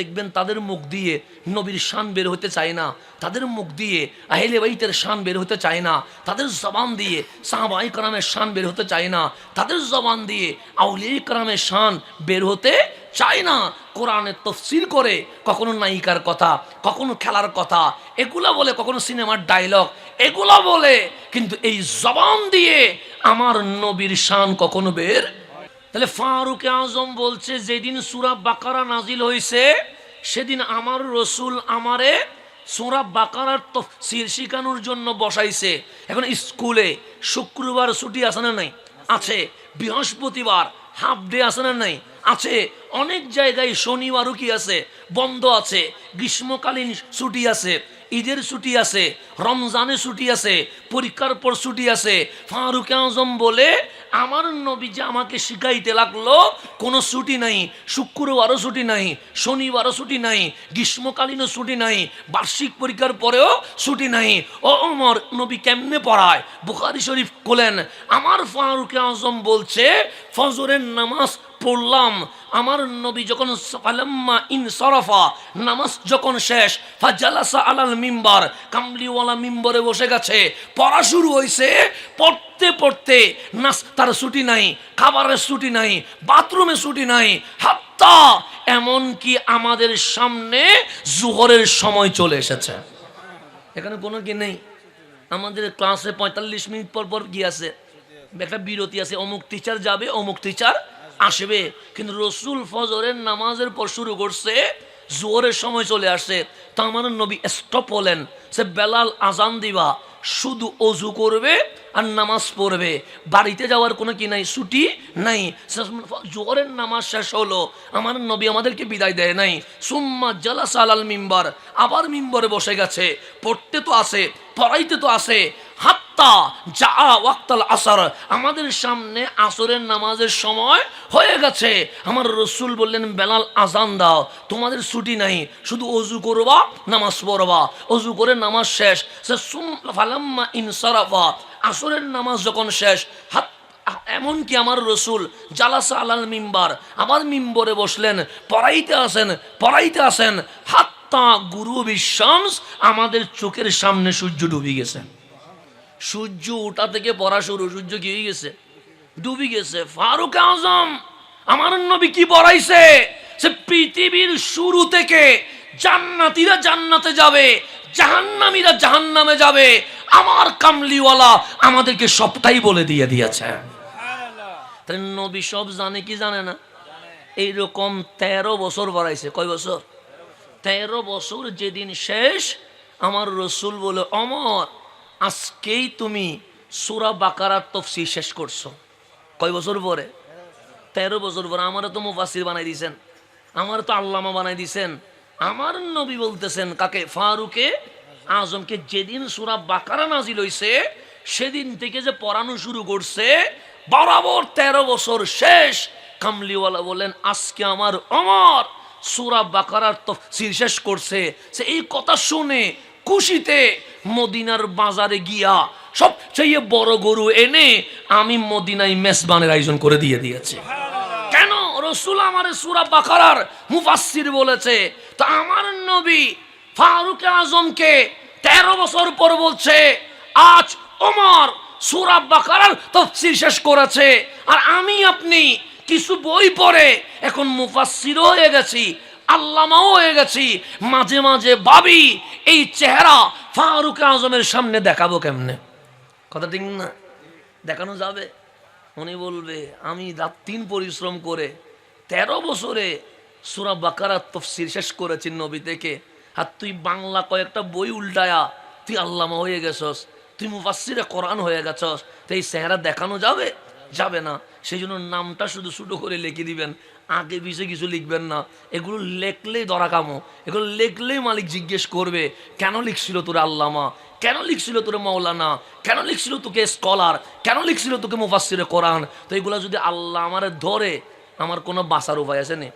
দেখবেন তাদের মুখ দিয়ে নবীর শান বের হতে চায় না। তাদের মুখ দিয়ে আহেলে বাইতের শান বের হতে চায় না। তাদের জবান দিয়ে সাহাবাই কালামের শান বের হতে চায় না। তাদের জবান দিয়ে আউলিয়া কালামের শান বের হতে চায় না। কোরআনে তফসিল করে কখনো নায়িকার কথা, কখনো খেলার কথা, এগুলা বলে কখনো সিনেমার ডায়লগ এগুলা বলে। কিন্তু এই জবান দিয়ে আমার নবীর শান কখনো বের তাহলে ফারুক আজম বলছে, যেদিন সুরা বাকারা নাজিল হয়েছে সেদিন আমার রসুল আমারে সুরা বাকারার তফসির শিখানোর জন্য বসাইছে। এখন স্কুলে শুক্রবার ছুটি আছে না নাই? আছে। বৃহস্পতিবার হাফ ডে আছে না নাই? আছে। অনেক জায়গায় শনিবারও কি আছে? বন্ধ আছে। গ্রীষ্মকালীন ছুটি আছে। ঈদের ছুটি আছে। রমজানের ছুটি আছে। পরীক্ষার পর ছুটি আছে। ফারুক আজম বলে আমার নবী যে আমাকে শিখাইতে লাগল, কোনো ছুটি নাই, শুক্রবারও ছুটি নাই, শনিবারও ছুটি নাই, গ্রীষ্মকালীনও ছুটি নাই, বার্ষিক পরীক্ষার পরেও ছুটি নাই। ও অমর নবী কেমনে পড়ায়? বুখারি শরীফ খোলেন, আমার ফারুক আজম বলছে, ফজরের নামাজ পড়লাম। আমার নবী যখন ফালাম্মা ইন সরফা, নামাজ যখন শেষ, ফাজালাসা আলাল মিম্বার, কামলিওয়ালা মিম্বরে বসে গেছে, পড়া শুরু হয়েছে পড়তে পড়তে পড়তে নাস্তার ছুটি নাই, খাবারের ছুটি নাই, বাথরুমে ছুটি নাই, হাত্তা এমনকি আমাদের সামনে জোহরের সময় চলে এসেছে। এখানে কোনো কি নেই। আমাদের ক্লাসে পঁয়তাল্লিশ মিনিট পর পর কি আছে। একটা বিরতি আছে, অমুক টিচার যাবে, অমুক টিচার আসবে। কিন্তু রসুল ফজরের নামাজের পর শুরু করছে জোরের সময় চলে আসছে। তা আমার নবী স্টপ হলেন। সে বেলাল আজান দিবা। শুধু অজু করবে আর নামাজ পড়বে। বাড়িতে যাওয়ার কোনো কি নাই? ছুটি নাই। জোহরের নামাজ শেষ হলো। আমার নবী আমাদেরকে বিদায় দেয় নাই। সুম্মা জালাস আলাল মিম্বার। আবার মিম্বরে বসে গেছে। পড়তে তো আসে, পড়াইতে তো আছে হাত্তা যা ওয়াক্তাল আসর। আমাদের সামনে আসরের নামাজের সময় হয়ে গেছে। আমার রসুল বললেন, বেলাল, আজান দাও। তোমাদের ছুটি নাই, শুধু অজু করবা, নামাজ পড়বা। অজু করে নামাজ শেষ। ফালাম্মা ইনসারাফা। আসরের নামাজ যখন শেষ, হাত, এমনকি আমার রসুল, জালাসা আলাল মিম্বার আবার মিম্বরে বসলেন, পড়াইতে আসেন পড়াইতে আসেন, হাত্তা গুরু বিশ্বাস আমাদের চোখের সামনে সূর্য ডুবে গেছে। সূর্য ওটা থেকে পড়া শুরু, সূর্য কি হয়ে গেছে? ডুবে গেছে। ফারুক আজম, আমার নবী কি পড়াইছে? সে পৃথিবীর শুরু থেকে জান্নাতীরা জান্নাতে যাবে, জাহান্নামীরা জাহান্নামে যাবে। আমার কামলিওয়ালা আমাদেরকে সবটাই বলে দিয়ে দিয়েছে। নবী সব জানে কি জানে না? এইরকম তেরো বছর বাড়াইছে কয় বছর? তেরো বছর যেদিন শেষ, আমার রসুল বলে, অমর আজকেই তুমি সুরা বাকারার তফসি শেষ করছ। কয় বছর পরে? তেরো বছর পরে। আমারও তো মুফাসির বানাই দিয়েছেন আমার তো আল্লামা বানাই দিয়েছেন আমার নবী বলতেছেন, কাকে? ফারুকে আজমকে যেদিন সুরা বাকারা নাজিল হইছে, সেদিন থেকে যে পড়ানো শুরু করছে, বরাবর তেরো বছর শেষ। কামলিওয়ালা বলেন আজকে আমার অমর সুরা বাকারার তফসির শেষ করছে। সে এই কথা শুনে খুশিতে মদিনার বাজারে গিয়া সবচেয়ে বড় গরু এনে আমি মদিনায় মেসবানের আয়োজন করে দিয়ে দিয়েছি। কেন? রসুল আমার সুরা বাকারার মুফাসির বলেছে, তো আমার নবী ফারুক আজমকে তেরো বছর পর বলছে, আজ ওমর সুরা বাকারার তফসির শেষ করেছে, আর আমি আপনি কিছু বই পড়ে এখন মুফাসিরও হয়ে গেছি আল্লামাও হয়ে গেছি। মাঝে মাঝে ভাবি, এই চেহারা ফারুক আজমের সামনে দেখাবো কেমনে? কথা ঠিক না? দেখানো যাবে? উনি বলবে, আমি রাত তিন পরিশ্রম করে তেরো বছরে সুরা বাকারা তফসির শেষ করেছি নবী থেকে। আর তুই বাংলা কয়েকটা বই উল্টায়া, তুই আল্লামা হয়ে গেছস, তুই মুফাসিরে কোরআন হয়ে গেছস, তো এই চেহারা দেখানো যাবে? যাবে না। সেই জন্য নামটা শুধু ছোটো করে লিখে দিবেন। আগে পিছিয়ে কিছু লিখবেন না। এগুলো লেখলেই ধরা কামো। এগুলো লেখলেই মালিক জিজ্ঞেস করবে, কেন লিখছিল তোর আল্লামা? কেন লিখছিল তোর মৌলানা কেন লিখছিল তোকে স্কলার? কেন লিখছিল তোকে মুফাসিরে কোরআন? তো এগুলো যদি আল্লাহ আমার ধরে, আমার কোনো বাঁচার উপায় আছে নে?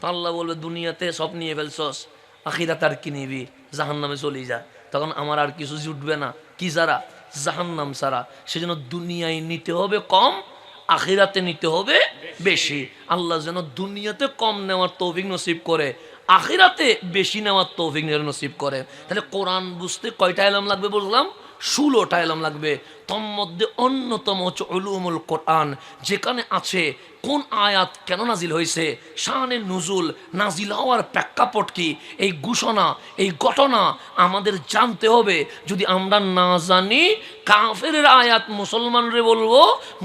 তো আল্লাহ বলবে, দুনিয়াতে সব নিয়ে ফেলছস আখিরা তার কি নিবি? জাহান নামে চলে যা। তখন আমার আর কিছু জুটবে না। কি যারা? জাহান্নাম সারা সেজন্য দুনিয়ায় নিতে হবে কম আখিরাতে নিতে হবে বেশি। আল্লাহ যেন দুনিয়াতে কম নেওয়ার তৌফিক নসিব করে, আখিরাতে বেশি নেওয়ার তৌফিক নসিব করে। তাহলে কোরআন বুঝতে কয়টা এলাম লাগবে বললাম? ষোলোটা এলাম লাগবে। তোর মধ্যে অন্যতম হচ্ছে উলুমুল কোরআন, যেখানে আছে কোন আয়াত কেন নাজিল হয়েছে শাহানের নজুল নাজিল হওয়ার প্রেক্ষাপট কি, এই ঘোষণা, এই ঘটনা আমাদের জানতে হবে। যদি আমরা না জানি কাফের আয়াত মুসলমানরে বলব,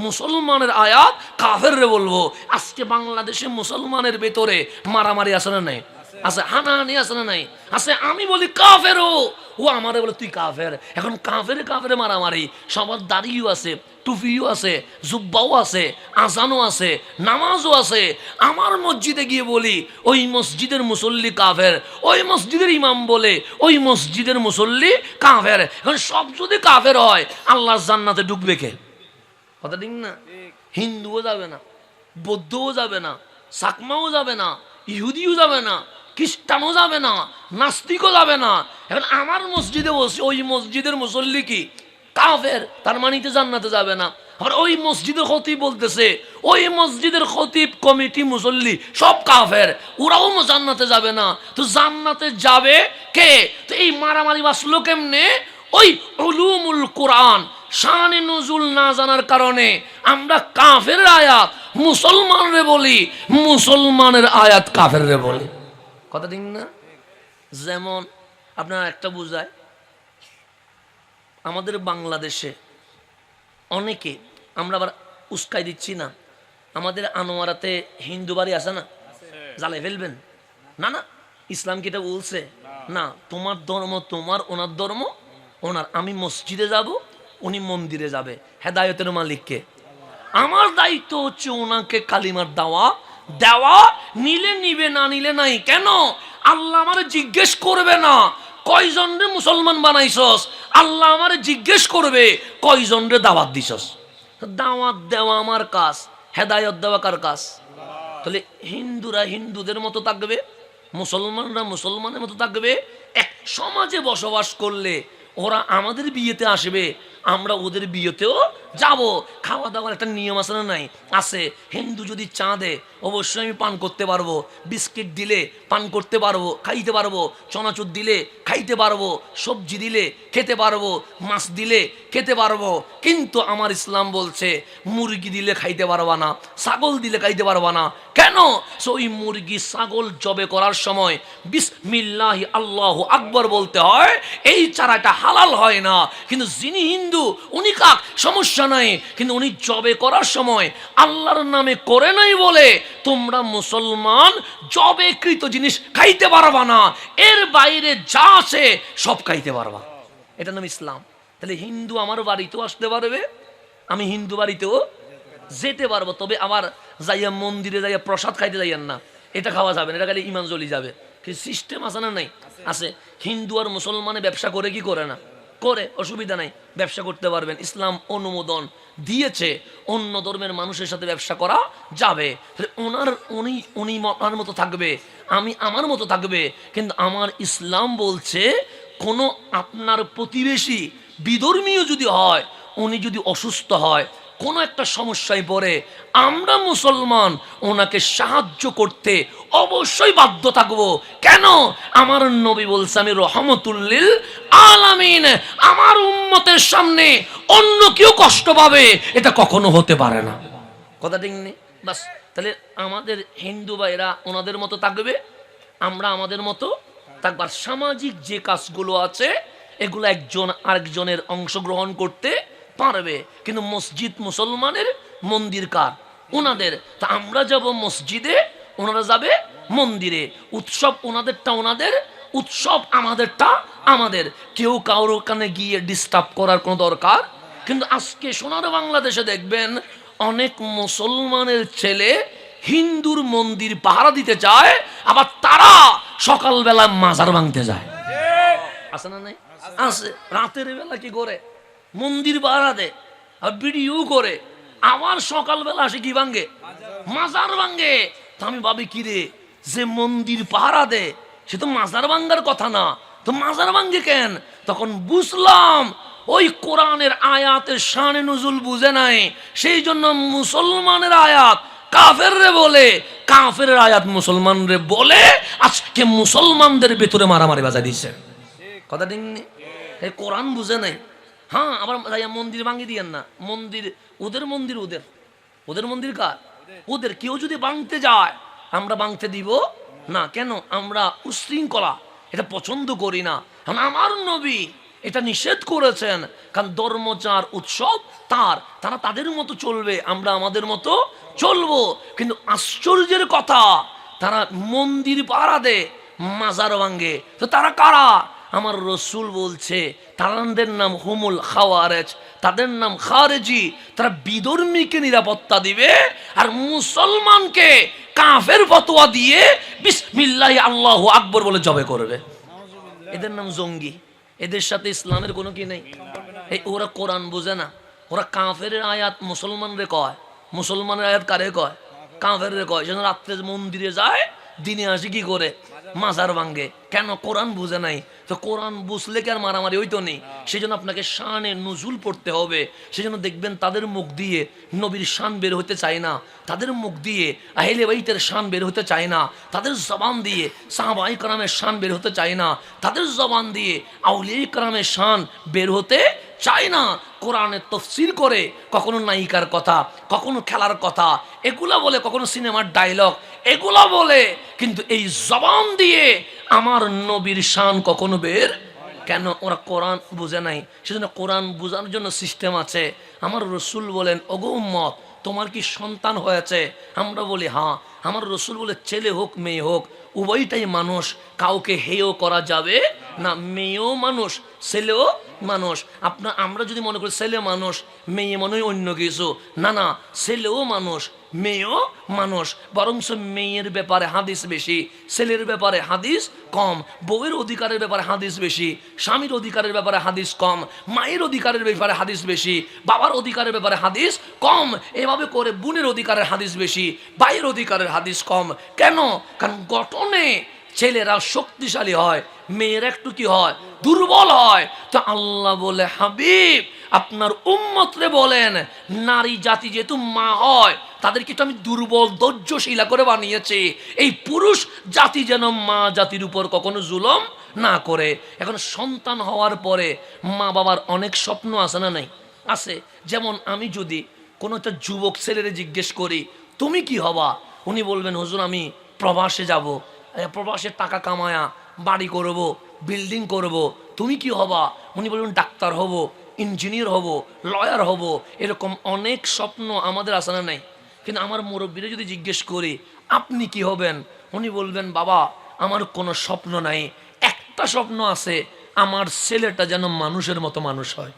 মুসলমানের আয়াত কাফেররে বলব। আজকে বাংলাদেশে মুসলমানের ভেতরে মারামারি না নাই? আছে, হানাহানি আছে না নাই? আছে, আমি বলি কাফেরও। ও আমারে বলে, তুই কাফের? এখন কাফেরে কাফেরে মারামারি। সবার দাড়িও আছে, টুপিও আছে, জুব্বাও আছে, আজানও আছে, নামাজও আছে। আমার মসজিদে গিয়ে বলি, ওই মসজিদের মুসল্লি কাফের। ওই মসজিদের ইমাম বলে, ওই মসজিদের মুসল্লি কাফের। এখন সব যদি কাফের হয়, আল্লাহ জান্নাতে ঢুকবে কে? কথা ঠিক না? হিন্দুও যাবে না, বৌদ্ধও যাবে না, সাকমাও যাবে না, ইহুদিও যাবে না। খ্রিস্টানও যাবে না, নাস্তিকও যাবে না। এখন আমার মসজিদে বসে, ওই মসজিদের মুসল্লি কি? কাফের, তার মানিতে জান্নাতে যাবে না। আর ওই মসজিদের খতিব বলতেছে, ওই মসজিদের খতিব, কমিটি, মুসল্লি সব কাফের, ওরাও জান্নাতে যাবে না। তো জান্নাতে যাবে কে? তো এই মারামারি বাসলো কেমনে? ওই উলুমুল কোরআন, শানে নজুল না জানার কারণে। আমরা কাফের আয়াত, মুসলমানরে বলি, মুসলমানের আয়াত কাফেররে বলি। কথা ঠিক না? যেমন আপনার একটা বুঝায় আমাদের বাংলাদেশে অনেকে আমরা আবার উস্কাই দিচ্ছি না আমাদের আনোয়ারাতে হিন্দু বাড়ি আছে না? জ্বালাই ফেলবেন? না না ইসলাম কি এটা বলছে? না তোমার ধর্ম তোমার ওনার ধর্ম ওনার। আমি মসজিদে যাব উনি মন্দিরে যাবে হেদায়তের মালিককে। আমার দায়িত্ব হচ্ছে ওনাকে কালিমার দেওয়া দেওয়া, নিলে নিবে, না নিলে নাই। কেন? আল্লাহ আমার জিজ্ঞেস করবে না, কয়জন রে মুসলমান বানাইছস? আল্লাহ আমার জিজ্ঞেস করবে, কয়জন রে দাওয়াত দিছস? দাওয়াত দেওয়া আমার কাজ, হেদায়ত দেওয়া কার কাজ? তাহলে হিন্দুরা হিন্দুদের মতো থাকবে, মুসলমানরা মুসলমানের মতো থাকবে, এক সমাজে বসবাস করলে ওরা আমাদের বিয়েতে আসবে, আমরা ওদের বিয়েতেও যাব। খাওয়া দাওয়ার একটা নিয়ম আছে না নাই? আছে। হিন্দু যদি চা দেয় অবশ্যই আমি পান করতে পারব। বিস্কিট দিলে পান করতে পারব, খাইতে পারব। চনাচুর দিলে খাইতে পারব। সবজি দিলে খেতে পারব। মাছ দিলে খেতে পারব। কিন্তু আমার ইসলাম বলছে, মুরগি দিলে খাইতে পারবা না, ছাগল দিলে খাইতে পারবা না। কেন? ওই মুরগি, ছাগল জবে করার সময় বিসমিল্লাহি আল্লাহ আকবর বলতে হয়, এই চারাটা হালাল হয় না। কিন্তু যিনি হিন্দু, উনি কাক? সমস্যা নাই, কিন্তু উনি জবে করার সময় আল্লাহর নামে করে নাই বলে তোমরা মুসলমান জবে কৃত জিনিস খাইতে পারবা না, এর বাইরে যা আছে সব খাইতে পারবা। এটা নাম ইসলাম। তাহলে হিন্দু আমার বাড়িতেও আসতে পারবে, আমি হিন্দু বাড়িতেও যেতে পারব, তবে আবার যাইয়া মন্দিরে যাইয়া প্রসাদ খাইতে যাইয়েন না, এটা খাওয়া যাবে না, এটা খালি ইমান জ্বলি যাবে। সিস্টেম আছে না নাই? আছে। হিন্দু আর মুসলমানে ব্যবসা করে কি করে না? করে অসুবিধা নাই, ব্যবসা করতে পারবেন। ইসলাম অনুমোদন দিয়েছে, অন্য ধর্মের মানুষের সাথে ব্যবসা করা যাবে। ওনার, উনি উনি ওনার মতো থাকবে, আমি আমার মতো থাকবে, কিন্তু আমার ইসলাম বলছে, কোনো আপনার প্রতিবেশী বিধর্মীয় যদি হয়, উনি যদি অসুস্থ হয় কোনো একটা সমস্যায় পড়ে, আমরা মুসলমান, ওনাকে সাহায্য করতে অবশ্যই বাধ্য থাকব। কেন? আমার নবী বলছে, আমি রহমতুল্লিল আলামিন, আমার উম্মতের সামনে অন্য কেউ কষ্ট পাবে। এটা কখনো হতে পারে না। কথা ঠিক নেই? বাস, তাহলে আমাদের হিন্দু ভাইরা ওনাদের মতো থাকবে? আমরা আমাদের মতো থাকবার সামাজিক যে কাজগুলো আছে, এগুলো একজন আরেকজনের অংশগ্রহণ করতে পারবে। কিন্তু মসজিদ মুসলমানের মন্দির কার? ওনাদের তা আমরা যাব মসজিদে ওনারা যাবে মন্দিরে। উৎসব ওনাদেরটা ওনাদের উৎসব আমাদেরটা আমাদের। কেউ কারোর ওখানে গিয়ে ডিস্টার্ব করার কোনো দরকার? কিন্তু আজকে সোনার বাংলাদেশে দেখবেন অনেক মুসলমানের ছেলে হিন্দুর মন্দির পাহারা দিতে চায় আবার তারা সকালবেলা মাজার ভাঙতে যায়। আছে না নাই? আছে। রাতের বেলা কি করে? মন্দির পাহারা দেয় আর ভিডিও করে। আবার সকালবেলা আসে কি ভাঙ্গে? মাজার ভাঙ্গে। তা আমি ভাবি কি রে? যে মন্দির পাহারা দে সে তো মাজার ভাঙ্গার কথা না। তো মাজার ভাঙ্গে কেন? তখন বুঝলাম ওই কোরআনের আয়াতের শানে নজুল বুঝে নাই। সেই জন্য মুসলমানের আয়াত কাফের রে বলে কাফের আয়াত মুসলমান রে বলে আজকে মুসলমানদের ভেতরে মারামারি বাজা দিচ্ছে কথা ঠিক নেই? কোরআন বুঝে নাই। হ্যাঁ আবার যাইয়া মন্দির ভাঙি দিয়েন না। মন্দির, ওদের মন্দির, ওদের। ওদের মন্দির কার? ওদের। কেউ যদি ভাঙতে যায়, আমরা ভাঙতে দিব না। কেন? আমরা উশৃঙ্খলা। এটা পছন্দ করি না। আমার নবী এটা নিষেধ করেছেন। কারণ ধর্মচার উৎসব তার। তারা তাদের মতো চলবে, আমরা আমাদের মতো চলবো। কিন্তু আশ্চর্যের কথা, তারা মন্দির পাড়াদে মাজার ভাঙ্গে তো তারা কারা? আমার রসুল বলছে তাদের নাম হুমুল খাওয়ারেজ, তাদের নাম খারেজি, তারা বিধর্মীকে নিরাপত্তা দিবে আর মুসলমানকে কাফের ফতোয়া দিয়ে বিসমিল্লাহ আল্লাহ আকবর বলে জবে করবে। এদের নাম জঙ্গি। এদের সাথে ইসলামের কোনো কি নেই? এই ওরা কোরআন বোঝে না। ওরা কাফের আয়াত মুসলমানরে কয়। মুসলমানের আয়াত কারে কয়? কাফের কয়। যেন রাত্রে মন্দিরে যায়, দিনে আসে কি করে? মাজার ভাঙ্গে। কেন? কোরআন বুঝে নাই। তো কোরআন বুঝলে কি আর মারামারি হইতো নেই সেই জন্য আপনাকে শানে নজুল পড়তে হবে। সেই জন্য দেখবেন তাদের মুখ দিয়ে নবীর শান বের হতে চায় না। তাদের মুখ দিয়ে আহেলে বাইতের শান বের হতে চায় না। তাদের জবান দিয়ে সাহাবাই কারামের শান বের হতে চায় না। তাদের জবান দিয়ে আউলিয়া কারামের শান বের হতে চায় না কোরআনের তফসির করে, কখনো নায়িকার কথা, কখনো খেলার কথা, এগুলা বলে, কখনো সিনেমার ডায়লগ এগুলা বলে, কিন্তু এই জবান দিয়ে আমার নবীর শান কখনো বের কেন? ওরা কোরআন বুঝে নাই। সেজন্য কোরআন বোঝানোর জন্য সিস্টেম আছে। আমার রসুল বলেন অগৌমত তোমার কি সন্তান হয়েছে? আমরা বলি হ্যাঁ। আমার রসুল বলে, ছেলে হোক, মেয়ে হোক, উভয়টাই মানুষ, কাউকে হেয় করা যাবে না। মেয়েও মানুষ, ছেলেও মানুষ আপনার আমরা যদি মনে করি ছেলে মানুষ, মেয়ে মনে হয় অন্য কিছু। না না, ছেলেও মানুষ, মেয়েও মানুষ। বরঞ্চ মেয়ের ব্যাপারে হাদিস বেশি, ছেলের ব্যাপারে হাদিস কম, বউয়ের অধিকারের ব্যাপারে হাদিস বেশি, স্বামীর অধিকারের ব্যাপারে হাদিস কম, মায়ের অধিকারের ব্যাপারে হাদিস বেশি, বাবার অধিকারের ব্যাপারে হাদিস কম, এভাবে করে বোনের অধিকারের হাদিস বেশি, ভাইয়ের অধিকারের হাদিস কম। কেন? কারণ গঠনে ছেলেরা শক্তিশালী হয়, মেয়ের একটু কি হয়? দুর্বল হয়। তো আল্লাহ বলে, হাবিব, আপনার উম্মতরে বলেন, নারী জাতি যেহেতু মা হয়, তাদেরকে তো আমি দুর্বল, ধৈর্যশীলা করে বানিয়েছি। এই পুরুষ জাতি যেন মা জাতির উপর কখনো জুলম না করে। এখন সন্তান হওয়ার পরে মা বাবার অনেক স্বপ্ন আছে না নাই? আছে। যেমন আমি যদি কোনো একটা যুবক ছেলেরে জিজ্ঞেস করি, তুমি কি হবা? উনি বলবেন, হুজুর, আমি প্রবাসে যাব। প্রবাসে টাকা কামায়া, বাড়ি করব বিল্ডিং করব, তুমি কি হবা? উনি বলবেন ডাক্তার হব ইঞ্জিনিয়ার হব লয়ার হব, এরকম অনেক স্বপ্ন আমাদের আসানা নেই। কিন্তু আমার মুরব্বীরা যদি জিজ্ঞেস করি, আপনি কি হবেন? উনি বলবেন, বাবা, আমার কোনো স্বপ্ন নাই। একটা স্বপ্ন আছে, আমার ছেলেটা যেন মানুষের মতো মানুষ হয়।